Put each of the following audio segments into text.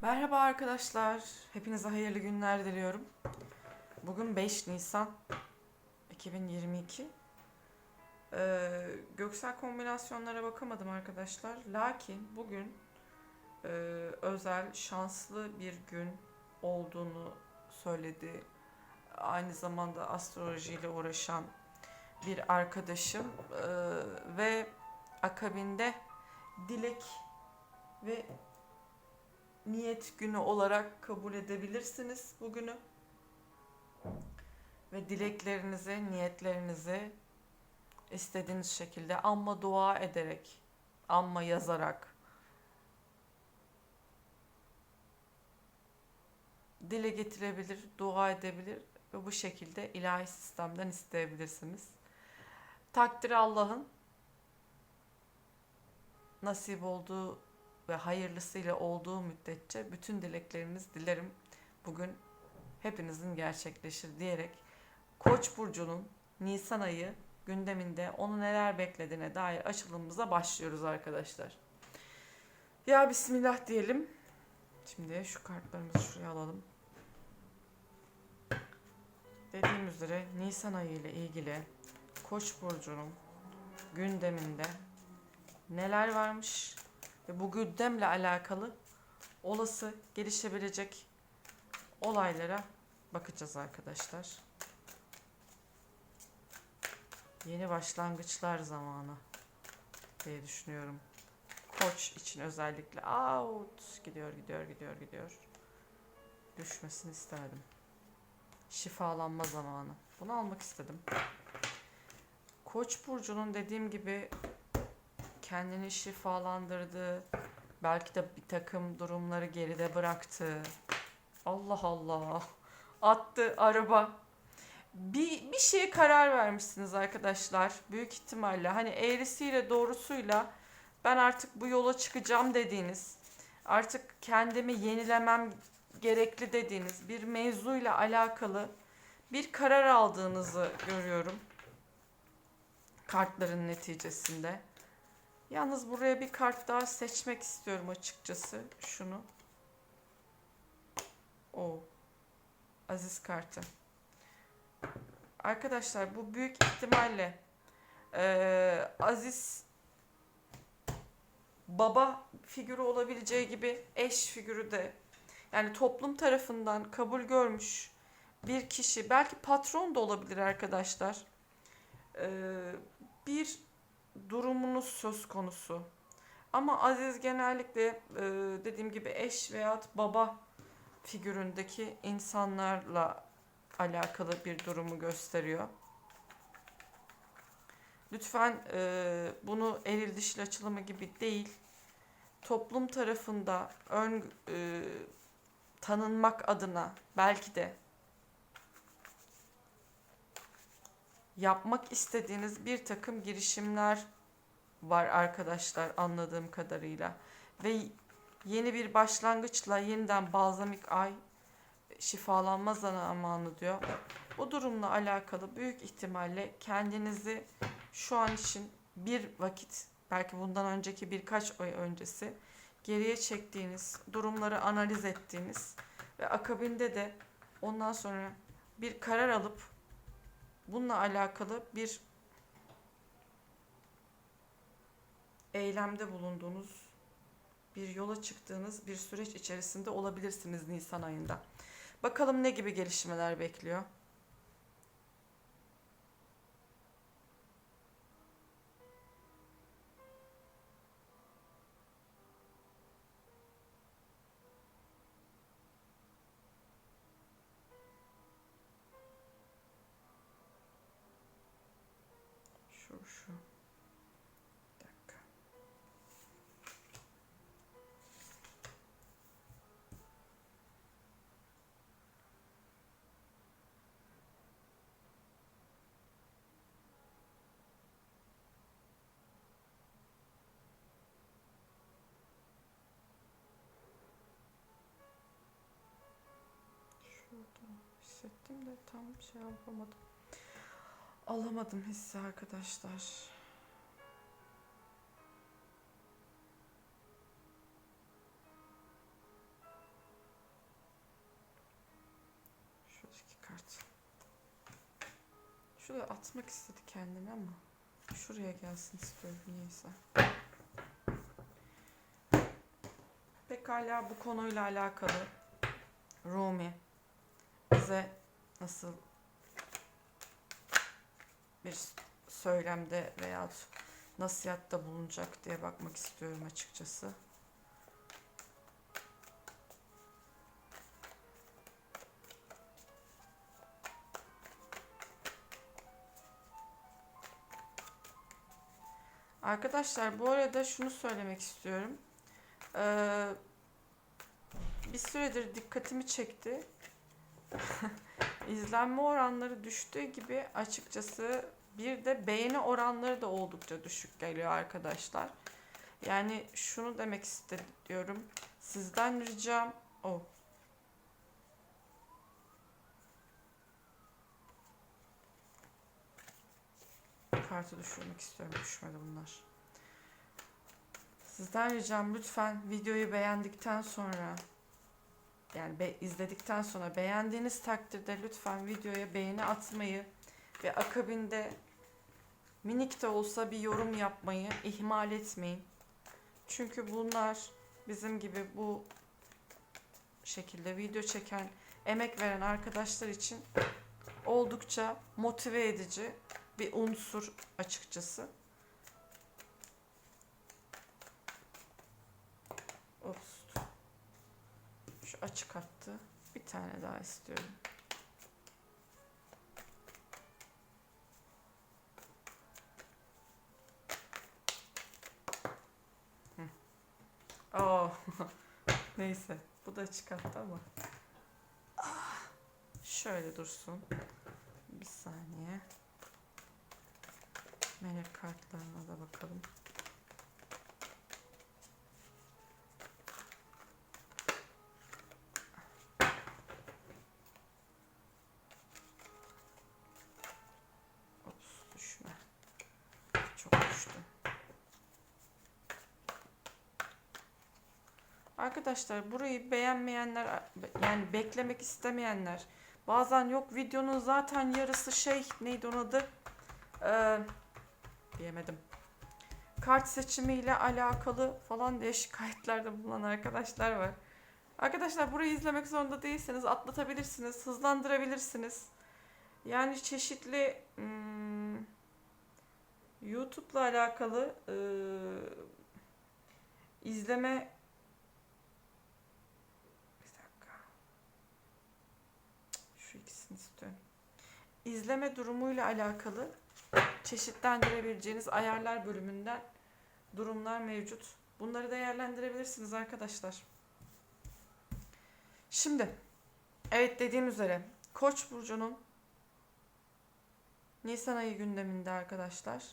Merhaba arkadaşlar. Hepinize hayırlı günler diliyorum. Bugün 5 Nisan 2022. Ee, göksel kombinasyonlara bakamadım arkadaşlar. Lakin bugün e, özel, şanslı bir gün olduğunu söyledi. Aynı zamanda astrolojiyle uğraşan bir arkadaşım Ee, ve akabinde dilek ve niyet günü olarak kabul edebilirsiniz bugünü. Ve dileklerinizi, niyetlerinizi istediğiniz şekilde amma dua ederek, amma yazarak dile getirebilir, dua edebilir ve bu şekilde ilahi sistemden isteyebilirsiniz. Takdir Allah'ın nasip olduğu ve hayırlısıyla olduğu müddetçe bütün dilekleriniz dilerim bugün hepinizin gerçekleşir diyerek Koç burcunun Nisan ayı gündeminde onu neler beklediğine dair açılımımıza başlıyoruz arkadaşlar. Ya bismillah diyelim. Şimdi şu kartlarımızı şuraya alalım. Dediğim üzere Nisan ayı ile ilgili Koç burcunun gündeminde neler varmış ve bu gündemle alakalı olası gelişebilecek olaylara bakacağız arkadaşlar. Yeni başlangıçlar zamanı diye düşünüyorum. Koç için özellikle out gidiyor gidiyor gidiyor gidiyor. Düşmesini isterdim. Şifalanma zamanı. Bunu almak istedim. Koç burcunun dediğim gibi kendini şifalandırdı. Belki de bir takım durumları geride bıraktı. Allah Allah. Attı araba. Bir, bir şeye karar vermişsiniz arkadaşlar. Büyük ihtimalle hani eğrisiyle doğrusuyla ben artık bu yola çıkacağım dediğiniz, artık kendimi yenilemem gerekli dediğiniz bir mevzuyla alakalı bir karar aldığınızı görüyorum. Kartların neticesinde. Yalnız buraya bir kart daha seçmek istiyorum açıkçası. Şunu. O. Aziz kartı. Arkadaşlar bu büyük ihtimalle eee, Aziz baba figürü olabileceği gibi eş figürü de yani toplum tarafından kabul görmüş bir kişi belki patron da olabilir arkadaşlar. Eee, bir durumunuz söz konusu. Ama Aziz genellikle e, dediğim gibi eş veyahut baba figüründeki insanlarla alakalı bir durumu gösteriyor. Lütfen e, bunu eril dişil açılımı gibi değil, toplum tarafında ön e, tanınmak adına belki de yapmak istediğiniz bir takım girişimler var arkadaşlar anladığım kadarıyla. Ve yeni bir başlangıçla yeniden balzamik ay şifalanma zamanı diyor. Bu durumla alakalı büyük ihtimalle kendinizi şu an için bir vakit belki bundan önceki birkaç ay öncesi geriye çektiğiniz, durumları analiz ettiğiniz ve akabinde de ondan sonra bir karar alıp bununla alakalı bir eylemde bulunduğunuz, bir yola çıktığınız bir süreç içerisinde olabilirsiniz Nisan ayında. Bakalım ne gibi gelişmeler bekliyor? Şu. Bir dakika. Şurada hissettim de tam şey yapamadım alamadım hissi arkadaşlar. Şuradaki kart. Şuraya atmak istedi kendini ama şuraya gelsin istiyorum niyeyse. Pekala bu konuyla alakalı Rumi bize nasıl bir söylemde veya nasihatta bulunacak diye bakmak istiyorum açıkçası. Arkadaşlar bu arada şunu söylemek istiyorum. Ee, bir süredir dikkatimi çekti. İzlenme oranları düştüğü gibi açıkçası bir de beğeni oranları da oldukça düşük geliyor arkadaşlar. Yani şunu demek istiyorum. Sizden ricam o. Kartı düşürmek istiyorum. Düşmedi bunlar. Sizden ricam lütfen videoyu beğendikten sonra yani be, izledikten sonra beğendiğiniz takdirde lütfen videoya beğeni atmayı ve akabinde minik de olsa bir yorum yapmayı ihmal etmeyin. Çünkü bunlar bizim gibi bu şekilde video çeken, emek veren arkadaşlar için oldukça motive edici bir unsur açıkçası. Ops. Şu açık attı. Bir tane daha istiyorum. Hı. Oh. Neyse. Bu da çıkarttı ama. Ah. Şöyle dursun. Bir saniye. Melek kartlarına da bakalım. Ops düşme. Çok düştü. Arkadaşlar burayı beğenmeyenler yani beklemek istemeyenler bazen yok videonun zaten yarısı şey neydi onun adı ee, diyemedim kart seçimiyle alakalı falan diye şikayetlerde bulunan arkadaşlar var. Arkadaşlar burayı izlemek zorunda değilseniz atlatabilirsiniz, hızlandırabilirsiniz. Yani çeşitli hmm, YouTube'la alakalı e, izleme bir dakika. Şu ikisini istiyorum. İzleme durumuyla alakalı çeşitlendirebileceğiniz ayarlar bölümünden durumlar mevcut. Bunları değerlendirebilirsiniz arkadaşlar. Şimdi evet dediğim üzere Koç burcunun Nisan ayı gündeminde arkadaşlar.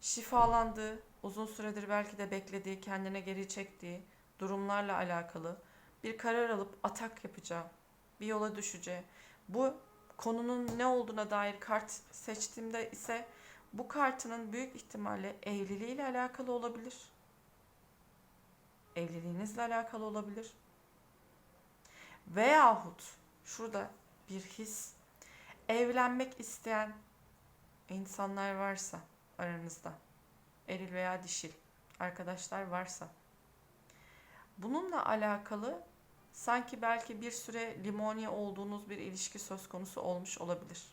Şifalandığı, uzun süredir belki de beklediği, kendine geri çektiği durumlarla alakalı bir karar alıp atak yapacağı, bir yola düşeceği. Bu konunun ne olduğuna dair kart seçtiğimde ise bu kartının büyük ihtimalle evliliğiyle alakalı olabilir. Evliliğinizle alakalı olabilir. Veyahut şurada bir his evlenmek isteyen insanlar varsa aranızda eril veya dişil arkadaşlar varsa bununla alakalı sanki belki bir süre limoni olduğunuz bir ilişki söz konusu olmuş olabilir.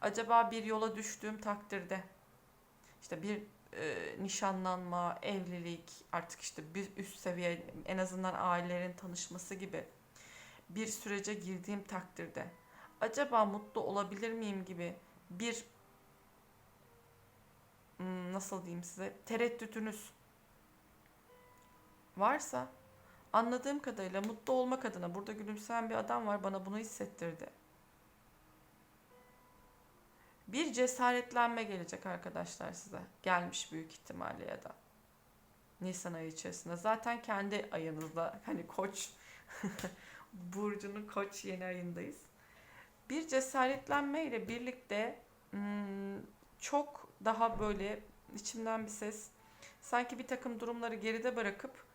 Acaba bir yola düştüğüm takdirde işte bir e, nişanlanma, evlilik, artık işte bir üst seviye en azından ailelerin tanışması gibi bir sürece girdiğim takdirde acaba mutlu olabilir miyim gibi bir hmm, nasıl diyeyim size tereddütünüz varsa anladığım kadarıyla mutlu olmak adına burada gülümseyen bir adam var bana bunu hissettirdi. Bir cesaretlenme gelecek arkadaşlar size. Gelmiş büyük ihtimalle ya da. Nisan ayı içerisinde. Zaten kendi ayınızda hani koç burcunun koç yeni ayındayız. Bir cesaretlenme ile birlikte hmm, çok daha böyle içimden bir ses sanki bir takım durumları geride bırakıp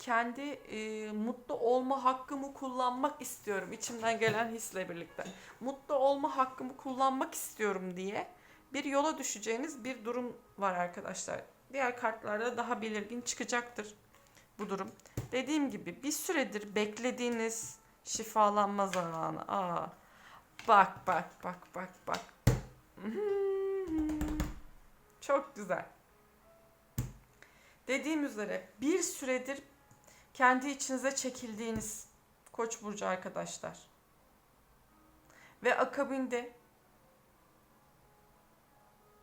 kendi e, mutlu olma hakkımı kullanmak istiyorum içimden gelen hisle birlikte. Mutlu olma hakkımı kullanmak istiyorum diye bir yola düşeceğiniz bir durum var arkadaşlar. Diğer kartlarda daha belirgin çıkacaktır bu durum. Dediğim gibi bir süredir beklediğiniz şifalanma zamanı. Aa, bak bak bak bak bak. Çok güzel. Dediğim üzere bir süredir kendi içinize çekildiğiniz Koç burcu arkadaşlar. Ve akabinde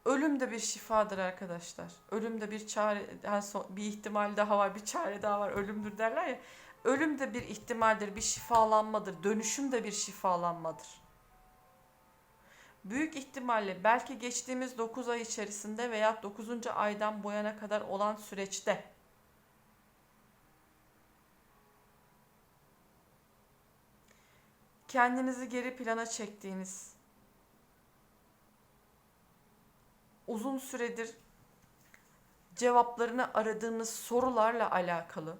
ölüm de bir şifadır arkadaşlar. Ölüm de bir çare, yani son- bir ihtimal daha var, bir çare daha var. Ölümdür derler ya. Ölüm de bir ihtimaldir, bir şifalanmadır. Dönüşüm de bir şifalanmadır. Büyük ihtimalle belki geçtiğimiz 9 ay içerisinde veya 9. aydan bu yana kadar olan süreçte kendinizi geri plana çektiğiniz uzun süredir cevaplarını aradığınız sorularla alakalı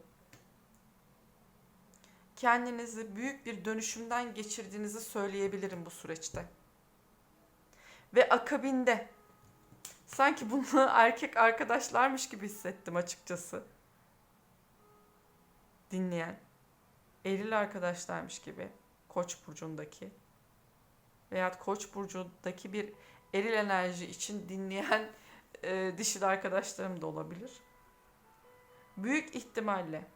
kendinizi büyük bir dönüşümden geçirdiğinizi söyleyebilirim bu süreçte. Ve akabinde sanki bunu erkek arkadaşlarmış gibi hissettim açıkçası. Dinleyen eril arkadaşlarmış gibi Koç burcundaki veya Koç burcundaki bir eril enerji için dinleyen e, dişil arkadaşlarım da olabilir. Büyük ihtimalle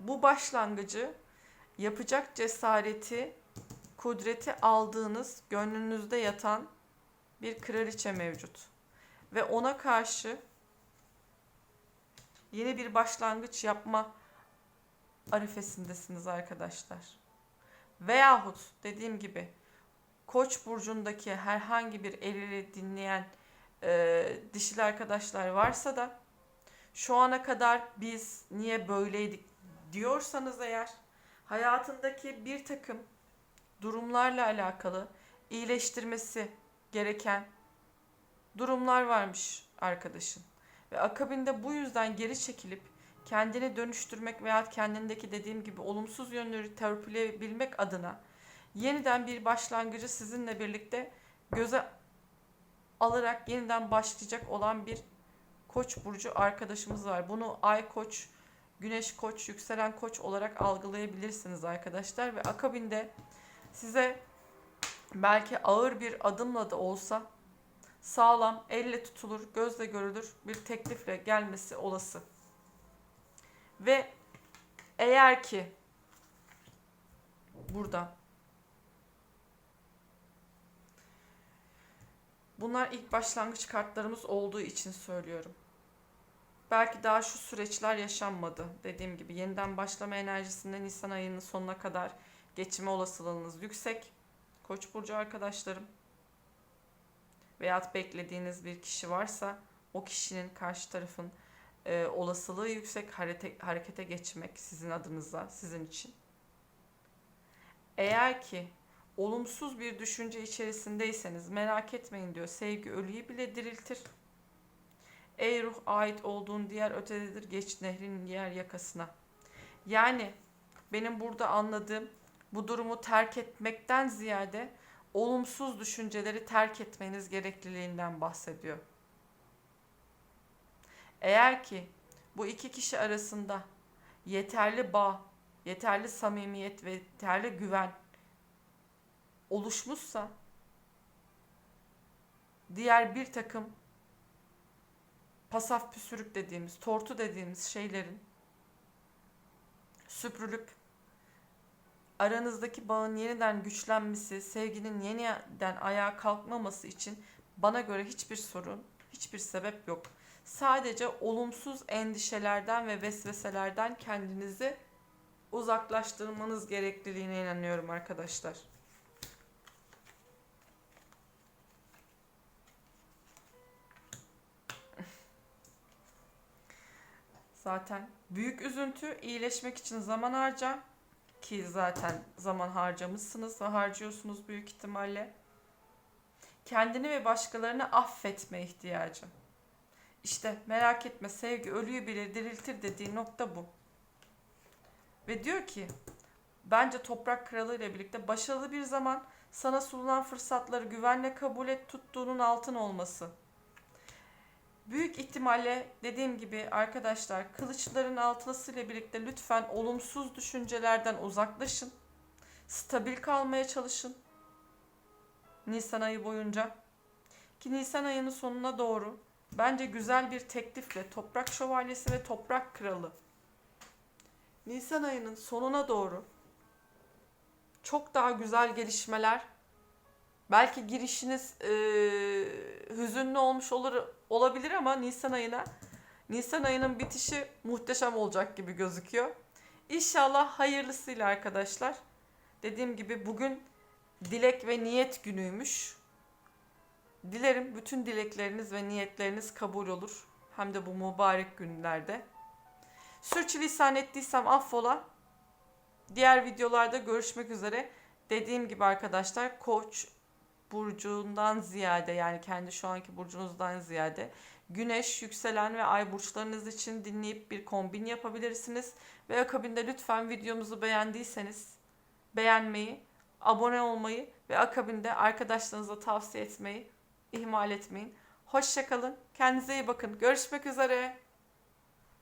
bu başlangıcı yapacak cesareti, kudreti aldığınız gönlünüzde yatan bir kraliçe mevcut. Ve ona karşı yeni bir başlangıç yapma arifesindesiniz arkadaşlar. Veyahut dediğim gibi Koç burcundaki herhangi bir erili dinleyen e, dişil arkadaşlar varsa da şu ana kadar biz niye böyleydik diyorsanız eğer hayatındaki bir takım durumlarla alakalı iyileştirmesi gereken durumlar varmış arkadaşın. Ve akabinde bu yüzden geri çekilip kendini dönüştürmek veya kendindeki dediğim gibi olumsuz yönleri törpüleyebilmek adına yeniden bir başlangıcı sizinle birlikte göze alarak yeniden başlayacak olan bir Koç burcu arkadaşımız var. Bunu Ay Koç, Güneş Koç, Yükselen Koç olarak algılayabilirsiniz arkadaşlar ve akabinde size belki ağır bir adımla da olsa sağlam, elle tutulur, gözle görülür bir teklifle gelmesi olası. Ve eğer ki burada bunlar ilk başlangıç kartlarımız olduğu için söylüyorum. Belki daha şu süreçler yaşanmadı. Dediğim gibi yeniden başlama enerjisinde Nisan ayının sonuna kadar geçme olasılığınız yüksek. Koç burcu arkadaşlarım veyahut beklediğiniz bir kişi varsa o kişinin karşı tarafın e, olasılığı yüksek harete, harekete geçmek sizin adınıza, sizin için. Eğer ki olumsuz bir düşünce içerisindeyseniz merak etmeyin diyor. Sevgi ölüyü bile diriltir. Ey ruh ait olduğun diğer ötededir geç nehrin diğer yakasına. Yani benim burada anladığım bu durumu terk etmekten ziyade olumsuz düşünceleri terk etmeniz gerekliliğinden bahsediyor. Eğer ki bu iki kişi arasında yeterli bağ, yeterli samimiyet ve yeterli güven oluşmuşsa diğer bir takım pasaf püsürük dediğimiz, tortu dediğimiz şeylerin süpürülüp aranızdaki bağın yeniden güçlenmesi, sevginin yeniden ayağa kalkmaması için bana göre hiçbir sorun, hiçbir sebep yok. Sadece olumsuz endişelerden ve vesveselerden kendinizi uzaklaştırmanız gerekliliğine inanıyorum arkadaşlar. Zaten büyük üzüntü iyileşmek için zaman harcar ki zaten zaman harcamışsınız ve harcıyorsunuz büyük ihtimalle. Kendini ve başkalarını affetme ihtiyacı. İşte merak etme sevgi ölüyü bile diriltir dediği nokta bu. Ve diyor ki bence toprak kralı ile birlikte başarılı bir zaman sana sunulan fırsatları güvenle kabul et tuttuğunun altın olması. Büyük ihtimalle dediğim gibi arkadaşlar kılıçların altısı ile birlikte lütfen olumsuz düşüncelerden uzaklaşın. Stabil kalmaya çalışın. Nisan ayı boyunca. Ki Nisan ayının sonuna doğru bence güzel bir teklifle Toprak Şövalyesi ve Toprak Kralı Nisan ayının sonuna doğru çok daha güzel gelişmeler belki girişiniz eee, hüzünlü olmuş olur olabilir ama Nisan ayına Nisan ayının bitişi muhteşem olacak gibi gözüküyor. İnşallah hayırlısıyla arkadaşlar. Dediğim gibi bugün dilek ve niyet günüymüş. Dilerim bütün dilekleriniz ve niyetleriniz kabul olur. Hem de bu mübarek günlerde. Sürçülisan ettiysem affola. Diğer videolarda görüşmek üzere. Dediğim gibi arkadaşlar Koç burcundan ziyade yani kendi şu anki burcunuzdan ziyade Güneş, yükselen ve ay burçlarınız için dinleyip bir kombin yapabilirsiniz. Ve akabinde lütfen videomuzu beğendiyseniz beğenmeyi, abone olmayı ve akabinde arkadaşlarınıza tavsiye etmeyi ihmal etmeyin. Hoşçakalın. Kendinize iyi bakın. Görüşmek üzere.